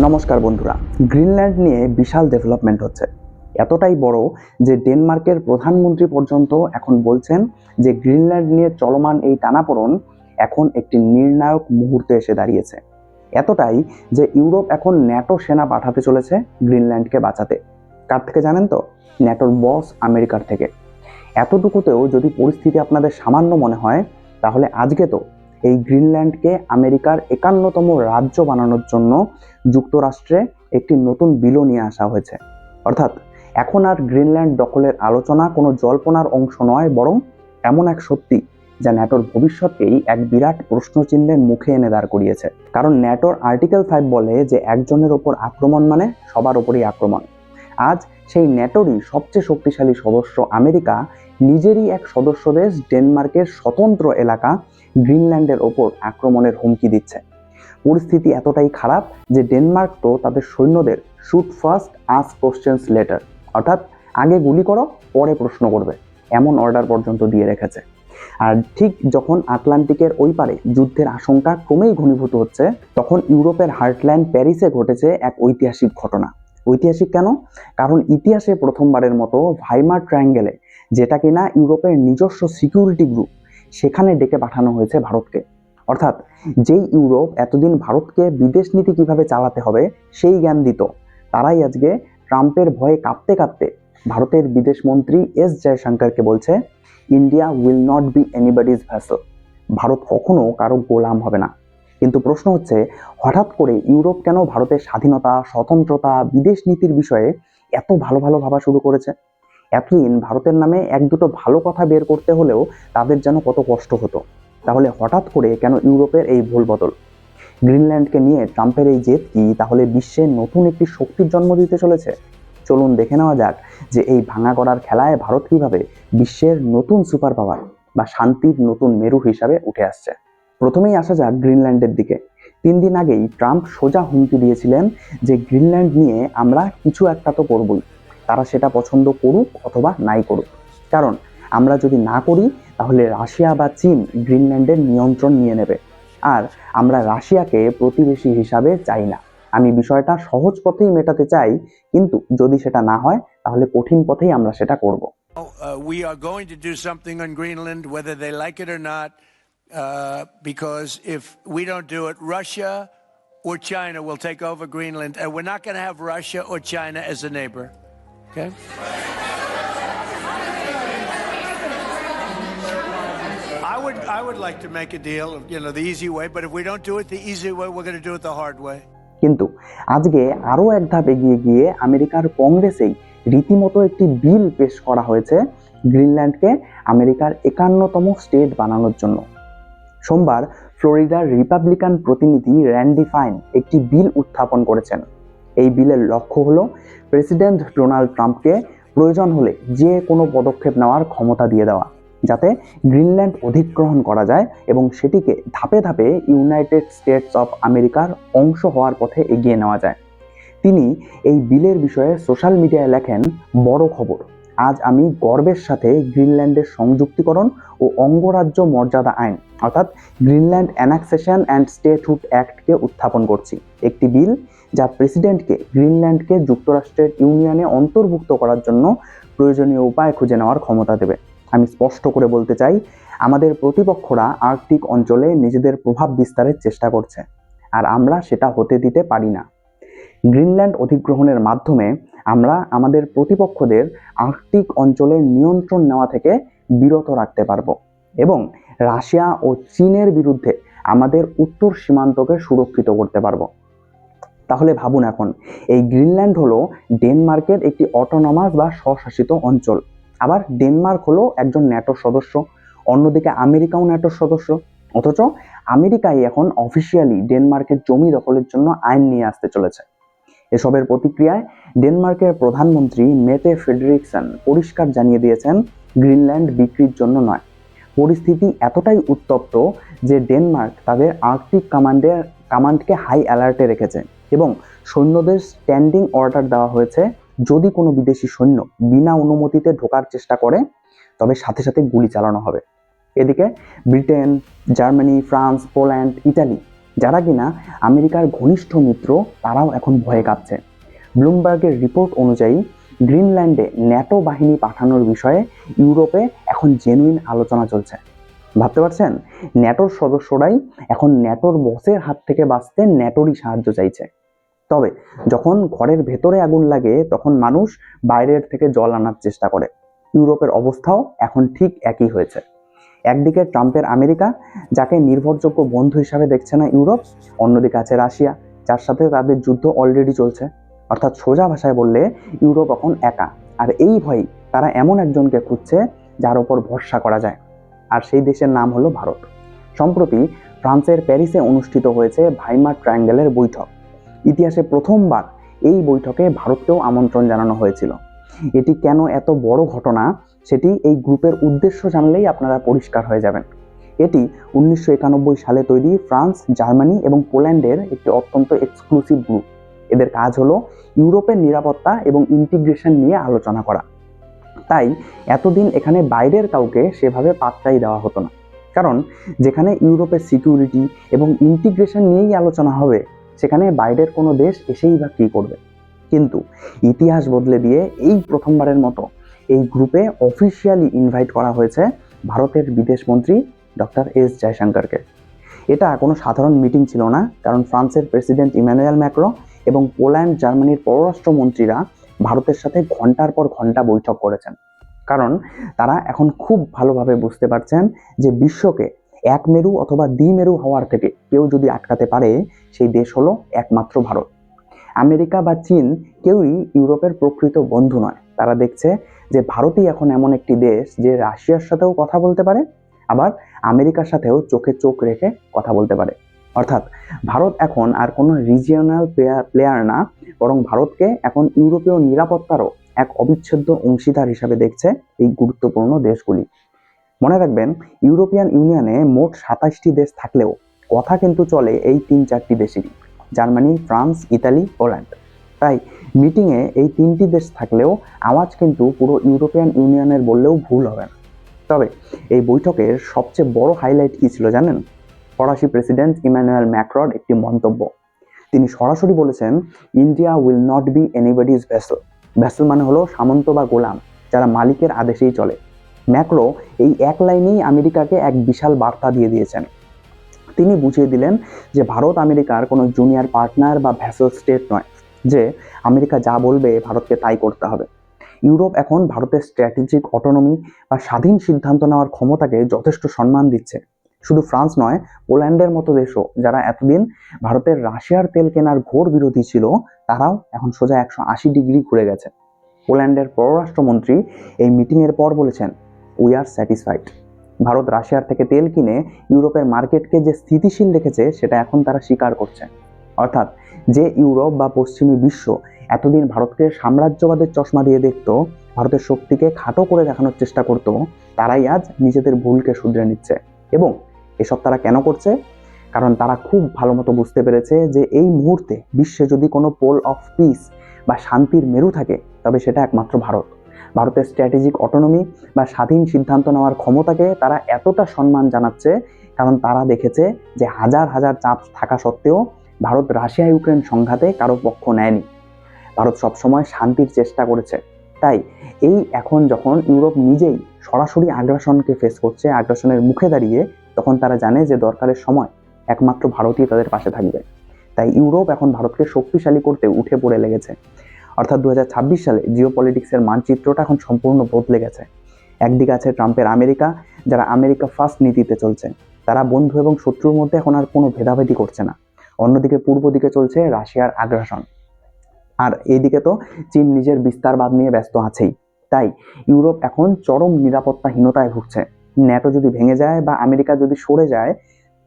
নমস্কার বন্ধুরা, গ্রিনল্যান্ড নিয়ে বিশাল ডেভেলপমেন্ট হচ্ছে। এতটাই বড় যে ডেনমার্কের প্রধানমন্ত্রী পর্যন্ত এখন বলছেন যে গ্রিনল্যান্ড নিয়ে চলমান এই টানাপোড়ন এখন একটি নির্ণায়ক মুহূর্তে এসে দাঁড়িয়েছে। এতটাই যে ইউরোপ এখন ন্যাটো সেনা পাঠাতে চলেছে গ্রিনল্যান্ডকে বাঁচাতে। কার থেকে জানেন তো? ন্যাটোর বস আমেরিকার থেকে। এতটুকুতেও যদি পরিস্থিতি আপনাদের সামান্য মনে হয়, তাহলে আজকে তো এই গ্রিনল্যান্ডকে আমেরিকার একান্নতম রাজ্য বানানোর জন্য যুক্তরাষ্ট্রে একটি নতুন বিলও নিয়ে আসা হয়েছে। অর্থাৎ এখন আর গ্রিনল্যান্ড দখলের আলোচনা কোনো জল্পনার অংশ নয়, বরং এমন এক সত্যি যা ন্যাটোর ভবিষ্যৎকেই এক বিরাট প্রশ্নচিহ্নের মুখে এনে দাঁড় করিয়েছে। কারণ ন্যাটোর আর্টিকেল ফাইভ বলে যে একজনের ওপর আক্রমণ মানে সবার ওপরই আক্রমণ। আজ সেই ন্যাটোরই সবচেয়ে শক্তিশালী সদস্য আমেরিকা, নিজেরই এক সদস্য দেশ ডেনমার্কের স্বতন্ত্র এলাকা গ্রিনল্যান্ডের ওপর আক্রমণের হুমকি দিচ্ছে। পরিস্থিতি এতটাই খারাপ যে ডেনমার্ক তো তাদের সৈন্যদের shoot first ask questions later অর্থাৎ আগে গুলি করো, পরে প্রশ্ন করবে এমন অর্ডার পর্যন্ত দিয়ে রেখেছে। আর ঠিক যখন আটলান্টিকের ওই পারে যুদ্ধের আশঙ্কা ক্রমেই ঘনীভূত হচ্ছে, তখন ইউরোপের হার্টল্যান্ড প্যারিসে ঘটেছে এক ঐতিহাসিক ঘটনা। ঐতিহাসিক কেন? কারণ ইতিহাসে প্রথমবারের মতো ভাইমার ট্রায়াঙ্গেলে, যেটা কিনা ইউরোপের নিজস্ব সিকিউরিটি গ্রুপ, সেখানে ডেকে পাঠানো হয়েছে ভারতকে। অর্থাৎ যেই ইউরোপ এতদিন ভারতকে বিদেশ নীতি কীভাবে চালাতে হবে, সেই জ্ঞান দিত। তারাই আজকে ট্রাম্পের ভয়ে কাঁপতে কাঁপতে ভারতের বিদেশ মন্ত্রী এস জয়শঙ্করকে বলছে, India will not be anybody's vassal. Bharat কখনো কারও গোলাম হবে না। কিন্তু প্রশ্ন হচ্ছে, হঠাৎ করে ইউরোপ কেন ভারতের স্বাধীনতা, স্বতন্ত্রতা, বিদেশ নীতির বিষয়ে এত ভালো ভালো ভাবা শুরু করেছে? এতদিন ভারতের নামে এক দুটো ভালো কথা বের করতে হলেও তাদের যেন কত কষ্ট হতো। তাহলে হঠাৎ করে কেন ইউরোপের এই ভুল বদল? গ্রিনল্যান্ডকে নিয়ে ট্রাম্পের এই জেদ কি তাহলে বিশ্বে নতুন একটি শক্তির জন্ম দিতে চলেছে? চলুন দেখে নেওয়া যাক যে এই ভাঙা করার খেলায় ভারত কীভাবে বিশ্বের নতুন সুপার পাওয়ার বা শান্তির নতুন মেরু হিসাবে উঠে আসছে। প্রথমেই আসা যাক গ্রিনল্যান্ডের দিকে। তিন দিন আগেই ট্রাম্প সোজা হুমকি দিয়েছিলেন যে গ্রিনল্যান্ড নিয়ে আমরা কিছু একটা তো করবই। তারা সেটা পছন্দ করুক অথবা নাই করুক। কারণ আমরা যদি না করি তাহলে রাশিয়া বা চীন গ্রিনল্যান্ডের নিয়ন্ত্রণ নিয়ে নেবে। আর আমরা রাশিয়াকে প্রতিবেশী হিসাবে চাই না। আমি বিষয়টা সহজ পথেই মেটাতে চাই কিন্তু যদি সেটা না হয় তাহলে কঠিন পথেই আমরা সেটা করব। Uh, we are going to do something on Greenland, whether they like it or not, uh, because if we don't do it, Russia or China will take over Greenland, and we're not going to have Russia or China as a neighbor. Okay? I would, I would like to make a deal, you know, the easy way, but if we don't do it the easy way, we're going to do it the hard way. কিন্তু আজকে আরও এক ধাপ এগিয়ে গিয়ে আমেরিকার কংগ্রেসেই রীতিমতো একটি বিল পেশ করা হয়েছে গ্রিনল্যান্ডকে আমেরিকার একান্নতম স্টেট বানানোর জন্য সোমবার ফ্লোরিডার রিপাবলিকান প্রতিনিধি র্যান্ডি ফাইন একটি বিল উত্থাপন করেছেন। এই বিলের লক্ষ্য হল প্রেসিডেন্ট ডোনাল্ড ট্রাম্পকে প্রয়োজন হলে যে কোনো পদক্ষেপ নেওয়ার ক্ষমতা দিয়ে দেওয়া, যাতে গ্রিনল্যান্ড অধিগ্রহণ করা যায় এবং সেটিকে ধাপে ধাপে ইউনাইটেড স্টেটস অফ আমেরিকার অংশ হওয়ার পথে এগিয়ে নেওয়া যায়। তিনি এই বিলের বিষয়ে সোশ্যাল মিডিয়ায় লেখেন, বড় খবর। আজ আমি গর্বের সাথে গ্রিনল্যান্ডের সংযুক্তিকরণ ও অঙ্গরাজ্য মর্যাদা আইন, অর্থাৎ গ্রিনল্যান্ড অ্যানাক্সেশন অ্যান্ড স্টেটহুড অ্যাক্টকে উত্থাপন করছি। একটি বিল যা প্রেসিডেন্টকে গ্রিনল্যান্ডকে যুক্তরাষ্ট্রের ইউনিয়নে অন্তর্ভুক্ত করার জন্য প্রয়োজনীয় উপায় খুঁজে নেওয়ার ক্ষমতা দেবে। আমি স্পষ্ট করে বলতে চাই, আমাদের প্রতিপক্ষরা আর্কটিক অঞ্চলে নিজেদের প্রভাব বিস্তারের চেষ্টা করছে, আর আমরা সেটা হতে দিতে পারি না। গ্রিনল্যান্ড অধিগ্রহণের মাধ্যমে আমরা আমাদের প্রতিপক্ষদের আর্কটিক অঞ্চলের নিয়ন্ত্রণ নেওয়া থেকে বিরত রাখতে পারব। এবং রাশিয়া ও চীনের বিরুদ্ধে আমাদের উত্তর সীমান্তকে সুরক্ষিত করতে পারব। তাহলে ভাবুন এখন, এই গ্রিনল্যান্ড হলো ডেনমার্কের একটি অটোনমাস বা স্বশাসিত অঞ্চল। আবার ডেনমার্ক হলো একজন ন্যাটোর সদস্য, অন্যদিকে আমেরিকাও ন্যাটোর সদস্য। অথচ আমেরিকাই এখন অফিসিয়ালি ডেনমার্কের জমি দখলের জন্য আইন নিয়ে আসতে চলেছে। এসবের প্রতিক্রিয়ায় ডেনমার্কের প্রধানমন্ত্রী মেটে ফেডরিকসন পরিষ্কার জানিয়ে দিয়েছেন, গ্রিনল্যান্ড বিক্রির জন্য নয়। পরিস্থিতি এতটাই উত্তপ্ত যে ডেনমার্ক তাদের আর্কটিক কমান্ডের কমান্ডকে হাই অ্যালার্টে রেখেছে এবং সৈন্যদের স্ট্যান্ডিং অর্ডার দেওয়া হয়েছে যদি কোনো বিদেশি সৈন্য বিনা অনুমতিতে ঢোকার চেষ্টা করে, তবে সাথে সাথে গুলি চালানো হবে। এদিকে Britain, Germany, France, Poland, Italy যারা কিনা আমেরিকার ঘনিষ্ঠ মিত্র, তারাও এখন ভয়ে কাঁপছে। ব্লুমবার্গের রিপোর্ট অনুযায়ী, গ্রিনল্যান্ডে ন্যাটো বাহিনী পাঠানোর বিষয়ে ইউরোপে এখন জেনুইন আলোচনা চলছে। ভাবতে পারছেন? ন্যাটোর সদস্যরাই এখন ন্যাটোর বসের হাত থেকে বাঁচতে ন্যাটোরই সাহায্য চাইছে। তবে যখন ঘরের ভেতরে আগুন লাগে, তখন মানুষ বাইরের থেকে জল আনার চেষ্টা করে। ইউরোপের অবস্থাও এখন ঠিক একই হয়েছে। একদিকে ট্রাম্পের আমেরিকা, যাকে নির্ভরযোগ্য বন্ধু হিসাবে দেখছে না ইউরোপ, অন্যদিকে আছে রাশিয়া, যার সাথে তাদের যুদ্ধ অলরেডি চলছে। অর্থাৎ সোজা ভাষায় বললে, ইউরোপ এখন একা। আর এই ভয়েই তারা এমন একজনকে খুঁজছে যার ওপর ভরসা করা যায়। আর সেই দেশের নাম হলো ভারত। সম্প্রতি ফ্রান্সের প্যারিসে অনুষ্ঠিত হয়েছে ভাইমার ট্রায়াঙ্গেলের বৈঠক। ইতিহাসে প্রথমবার এই বৈঠকে ভারতকেও আমন্ত্রণ জানানো হয়েছিল। এটি কেন এত বড় ঘটনা সেটি এই গ্রুপের উদ্দেশ্য জানলেই আপনারা পরিষ্কার হয়ে যাবেন। এটি উনিশশো একানব্বই সালে তৈরি ফ্রান্স, জার্মানি এবং পোল্যান্ডের একটি অত্যন্ত এক্সক্লুসিভ গ্রুপ এদের কাজ হলো ইউরোপের নিরাপত্তা এবং ইন্টিগ্রেশন নিয়ে আলোচনা করা। তাই এতদিন এখানে বাইরের কাউকে সেভাবে পাত্তাই দেওয়া হতো না। কারণ যেখানে ইউরোপের সিকিউরিটি এবং ইন্টিগ্রেশন নিয়েই আলোচনা হবে, সেখানে বাইরের কোনো দেশ এসেই বা কী করবে। কিন্তু ইতিহাস বদলে দিয়ে এই প্রথমবারের মতো এই গ্রুপে অফিসিয়ালি ইনভাইট করা হয়েছে ভারতের বিদেশমন্ত্রী ডক্টর এস জয়শঙ্করকে। এটা কোনো সাধারণ মিটিং ছিল না, কারণ ফ্রান্সের প্রেসিডেন্ট ইমানুয়েল ম্যাক্রো এবং পোল্যান্ড, জার্মানির পররাষ্ট্রমন্ত্রীরা ভারতের সাথে ঘণ্টার পর ঘণ্টা বৈঠক করেছেন। কারণ তারা এখন খুব ভালোভাবে বুঝতে পারছেন যে বিশ্বকে এক মেরু অথবা দ্বিমেরু হওয়ার থেকে কেউ যদি আটকাতে পারে, সেই দেশ হলো একমাত্র ভারত। আমেরিকা বা চীন কেউই ইউরোপের প্রকৃত বন্ধু নয়। তারা দেখছে যে ভারতই এখন এমন একটি দেশ যে রাশিয়ার সাথেও কথা বলতে পারে, আবার আমেরিকার সাথেও চোখে চোখ রেখে কথা বলতে পারে। অর্থাৎ ভারত এখন আর কোনো রিজিয়নাল প্লেয়ার প্লেয়ার না, বরং ভারতকে এখন ইউরোপীয় নিরাপত্তারও এক অবিচ্ছেদ্য অংশীদার হিসাবে দেখছে এই গুরুত্বপূর্ণ দেশগুলি। মনে রাখবেন, ইউরোপিয়ান ইউনিয়নে মোট সাতাশটি দেশ থাকলেও কথা কিন্তু চলে এই তিন চারটি দেশেরই, জার্মানি, ফ্রান্স, ইতালি, পোল্যান্ড। তাই মিটিংয়ে এই তিনটি দেশ থাকলেও আওয়াজ কিন্তু পুরো ইউরোপিয়ান ইউনিয়নের বললেও ভুল হবে না। তবে এই বৈঠকের সবচেয়ে বড় হাইলাইট কী ছিল জানেন? ফরাসি প্রেসিডেন্ট ইমানুয়েল ম্যাক্রড একটি মন্তব্য। তিনি সরাসরি বলেছেন, India will not be anybody's vessel vessel মানে হলো সামন্ত বা গোলাম, যারা মালিকের আদেশেই চলে। ম্যাক্রো এই এক লাইনেই আমেরিকাকে এক বিশাল বার্তা দিয়ে দিয়েছেন। তিনি বুঝিয়ে দিলেন যে ভারত আমেরিকার কোনো জুনিয়র পার্টনার বা ভ্যাসেল স্টেট নয়। যে আমেরিকা যা বলবে ভারতকে তাই করতে হবে। ইউরোপ এখন ভারতের স্ট্র্যাটেজিক অটোনমি বা স্বাধীন সিদ্ধান্ত নেওয়ার ক্ষমতাকে যথেষ্ট সম্মান দিচ্ছে। শুধু ফ্রান্স নয়, পোল্যান্ডের মতো দেশও, যারা এতদিন ভারতের রাশিয়ার তেল কেনার ঘোর বিরোধী ছিল, তারাও এখন সোজা একশো আশি ডিগ্রি ঘুরে গেছে। পোল্যান্ডের পররাষ্ট্রমন্ত্রী এই মিটিংয়ের পর বলেছেন উই আর স্যাটিসফাইড ভারত রাশিয়ার থেকে তেল কিনে ইউরোপের মার্কেটকে যে স্থিতিশীল রেখেছে, সেটা এখন তারা স্বীকার করছে। অর্থাৎ যে ইউরোপ বা পশ্চিমী বিশ্ব এতদিন ভারতকে সাম্রাজ্যবাদের চশমা দিয়ে দেখত, ভারতের শক্তিকে খাটো করে দেখানোর চেষ্টা করত, তারাই আজ নিজেদের ভুলকে শুধরে নিচ্ছে। এবং এসব তারা কেন করছে? কারণ তারা খুব ভালো মতো বুঝতে পেরেছে যে এই মুহূর্তে বিশ্বে যদি কোনো পোল অফ পিস বা শান্তির মেরু থাকে, তবে সেটা একমাত্র ভারত। ভারতের স্ট্র্যাটেজিক অটোনমি বা স্বাধীন সিদ্ধান্ত নেওয়ার ক্ষমতাকে তারা এতটা সম্মান জানাচ্ছে, কারণ তারা দেখেছে যে হাজার হাজার চাপ থাকা সত্ত্বেও ভারত রাশিয়া ইউক্রেন সংঘাতে কারও পক্ষ নেয়নি। ভারত সবসময় শান্তির চেষ্টা করেছে। তাই এই এখন যখন ইউরোপ নিজেই সরাসরি আগ্রাসনকে ফেস করছে, আগ্রাসনের মুখে দাঁড়িয়ে, তখন তারা জানে যে দরকারের সময় একমাত্র ভারতই তাদের পাশে থাকবে। তাই ইউরোপ এখন ভারতকে শক্তিশালী করতে উঠে পড়ে লেগেছে। অর্থাৎ দু হাজার ছাব্বিশ সালে জিও পলিটিক্সের মানচিত্রটা এখন সম্পূর্ণ বদলে গেছে। একদিকে আছে ট্রাম্পের আমেরিকা, যারা আমেরিকা ফার্স্ট নীতিতে চলছে। তারা বন্ধু এবং শত্রুর মধ্যে এখন আর কোনো ভেদাভেদি করছে না। অন্যদিকে পূর্ব দিকে চলছে রাশিয়ার আগ্রাসন। আর এইদিকে তো চীন নিজের বিস্তারবাদ নিয়ে ব্যস্ত আছেই। তাই ইউরোপ এখন চরম নিরাপত্তাহীনতায় ভুগছে। ন্যাটো যদি ভেঙে যায় বা আমেরিকা যদি সরে যায়,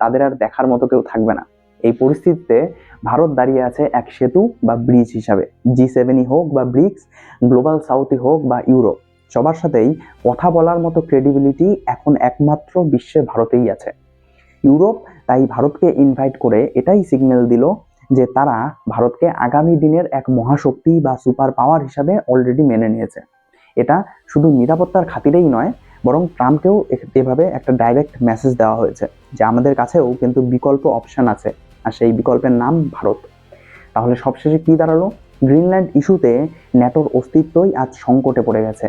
তাদের আর দেখার মতো কেউ থাকবে না। এই পরিস্থিতিতে ভারত দাঁড়িয়ে আছে এক সেতু বা ব্রিজ হিসাবে। জি সেভেনই হোক বা ব্রিক্স, গ্লোবাল সাউথই হোক বা ইউরোপ। সবার সাথেই কথা বলার মতো ক্রেডিবিলিটি এখন একমাত্র বিশ্বে ভারতেই আছে। ইউরোপ, তাই ভারতকে ইনভাইট করে এটাই সিগন্যাল দিল যে তারা ভারতকে আগামী দিনের এক মহাশক্তি বা সুপার পাওয়ার হিসাবে অলরেডি মেনে নিয়েছে। এটা শুধু নিরাপত্তার খাতিরেই নয়, বরং ট্রাম্পকেও এভাবে একটা ডাইরেক্ট মেসেজ দেওয়া হয়েছে যে আমাদের কাছেও কিন্তু বিকল্প অপশন আছে, আর সেই বিকল্পের নাম ভারত। তাহলে সবশেষে কি দাঁড়াল? গ্রিনল্যান্ড ইস্যুতে ন্যাটোর অস্তিত্বই আজ সংকটে পড়ে গেছে।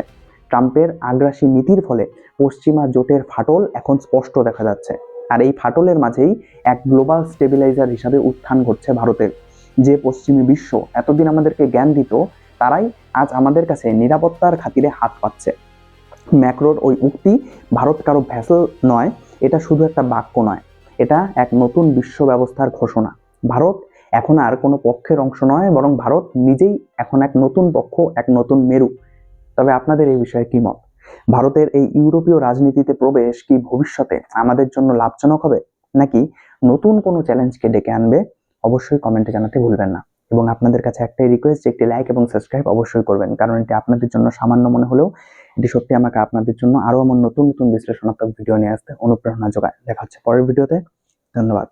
ট্রাম্পের আগ্রাসী নীতির ফলে পশ্চিমা জোটের ফাটল এখন স্পষ্ট দেখা যাচ্ছে। আর এই ফাটলের মাঝেই এক গ্লোবাল স্টেবিলাইজার হিসাবে উত্থান ঘটছে ভারতের। যে পশ্চিমী বিশ্ব এতদিন আমাদেরকে জ্ঞান দিত, তারাই আজ আমাদের কাছে নিরাপত্তার খাতিরে হাত পাচ্ছে ম্যাক্রোর ওই উক্তি ভারত কারও ভ্যাসেল নয়, এটা শুধু একটা বাক্য নয়। এটা এক নতুন বিশ্ব ব্যবস্থার ঘোষণা। ভারত এখন আর কোনো পক্ষের অংশ নয়, বরং ভারত নিজেই এখন এক নতুন পক্ষ, এক নতুন মেরু। তবে আপনাদের এই বিষয়ে কী মত? ভারতের এই ইউরোপীয় রাজনীতিতে প্রবেশ কি ভবিষ্যতে আমাদের জন্য লাভজনক হবে? নাকি নতুন কোনো চ্যালেঞ্জকে ডেকে আনবে? অবশ্যই কমেন্টে জানাতে ভুলবেন না। এবং আপনাদের কাছে একটাই রিকোয়েস্ট একটি লাইক এবং সাবস্ক্রাইব অবশ্যই করবেন। কারণ এটি আপনাদের জন্য সামান্য মনে হলেও এটি সত্যি আমাকে আপনাদের জন্য আরও আমার নতুন নতুন বিশ্লেষণাত্মক ভিডিও নিয়ে আসতে অনুপ্রেরণা যোগায়। দেখা হচ্ছে পরের ভিডিওতে ধন্যবাদ।